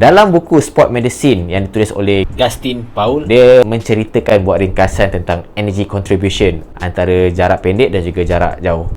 Dalam buku Sport Medicine yang ditulis oleh Justin Paul, dia menceritakan buat ringkasan tentang energy contribution antara jarak pendek dan juga jarak jauh.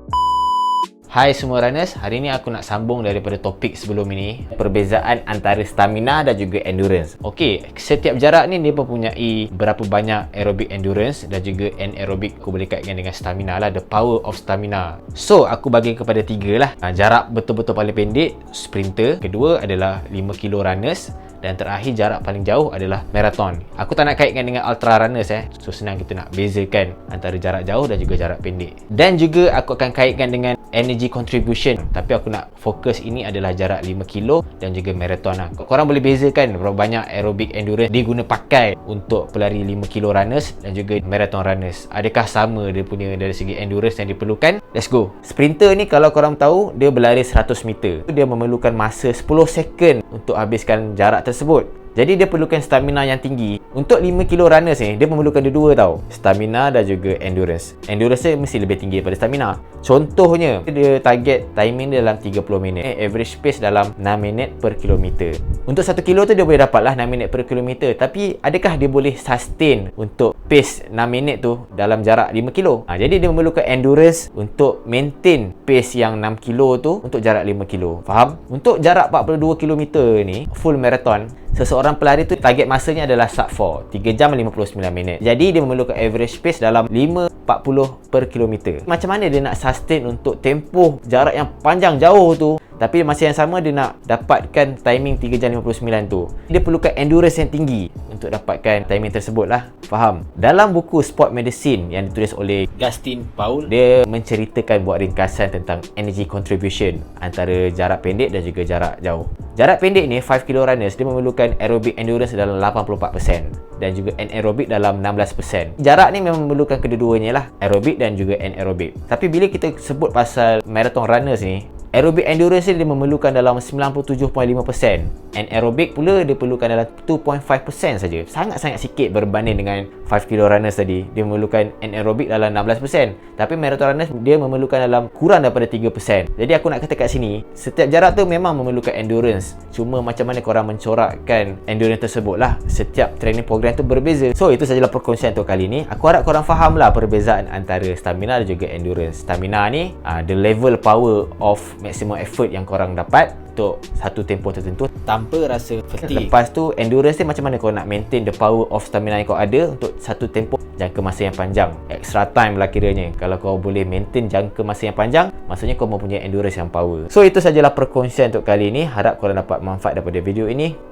Hai semua runners, hari ni aku nak sambung daripada topik sebelum ini Perbezaan antara stamina dan juga endurance. Okey, setiap jarak ni dia mempunyai berapa banyak aerobic endurance dan juga anaerobic Aku boleh kaitkan dengan stamina lah, the power of stamina. So, aku bagi kepada tiga lah. Jarak betul-betul paling pendek, sprinter. Kedua adalah 5 kilo runners dan terakhir jarak paling jauh adalah marathon. Aku tak nak kaitkan dengan ultra runners eh. So senang kita nak bezakan antara jarak jauh dan juga jarak pendek. Dan juga aku akan kaitkan dengan energy contribution. Tapi aku nak fokus ini adalah jarak 5 kilo dan juga marathon lah. Korang boleh bezakan berapa banyak aerobic endurance diguna pakai untuk pelari 5 kilo runners dan juga marathon runners. Adakah sama dia punya dari segi endurance yang diperlukan? Let's go. Sprinter ni kalau korang tahu dia berlari 100 meter. Dia memerlukan masa 10 second untuk habiskan jarak tersebut tersebut. Jadi dia perlukan stamina yang tinggi. Untuk 5 kilo runners ni, dia memerlukan dua-dua tau. Stamina dan juga endurance. Endurance dia mesti lebih tinggi daripada stamina. Contohnya, dia target timing dia dalam 30 minit. Eh, average pace dalam 6 minit per kilometer. Untuk 1 kilo tu dia boleh dapat lah 6 minit per kilometer. Tapi adakah dia boleh sustain untuk pace 6 minit tu dalam jarak 5 kilo? Ha, jadi dia memerlukan endurance untuk maintain pace yang 6 kilo tu untuk jarak 5 kilo. Faham? Untuk jarak 42 kilometer ni, full marathon, seseorang pelari tu target masanya adalah sub 4 3 jam 59 minit. Jadi dia memerlukan average pace dalam 5.40 per kilometer. Macam mana dia nak sustain untuk tempoh jarak yang panjang jauh tu? Tapi masa yang sama dia nak dapatkan timing 3 jam 59 tu. Dia perlukan endurance yang tinggi untuk dapatkan timing tersebut lah. Faham? Dalam buku Sport Medicine yang ditulis oleh Justin Paul dia menceritakan buat ringkasan tentang energy contribution antara jarak pendek dan juga jarak jauh. Jarak pendek ni 5 kilo runners dia memerlukan aerobic endurance dalam 84% dan juga anaerobic dalam 16% jarak ni memang memerlukan kedua-duanya lah aerobic dan juga anaerobic. Tapi bila kita sebut pasal marathon runners ni Aerobic endurance dia memerlukan dalam 97.5% Anaerobic pula dia perlukan dalam 2.5% saja. Sangat-sangat sikit berbanding dengan 5 kilo runners tadi. Dia memerlukan anaerobic dalam 16%. Tapi marathon runners dia memerlukan dalam kurang daripada 3%. Jadi aku nak kata kat sini, setiap jarak tu memang memerlukan endurance. Cuma macam mana korang mencorakkan endurance tersebut lah. Setiap training program tu berbeza. So itu sajalah perkongsian untuk kali ni. Aku harap korang faham lah perbezaan antara stamina dan juga endurance. Stamina ni, uh, the level power of maximum effort yang korang dapat untuk satu tempoh tertentu tanpa rasa fatigue. Lepas tu endurance ni macam mana kau nak maintain the power of stamina yang kau ada untuk satu tempoh jangka masa yang panjang. Extra time lah kiranya. Kalau kau boleh maintain jangka masa yang panjang, maksudnya kau mempunyai endurance yang power. So itu sajalah perkongsian untuk kali ini. Harap korang dapat manfaat daripada video ini.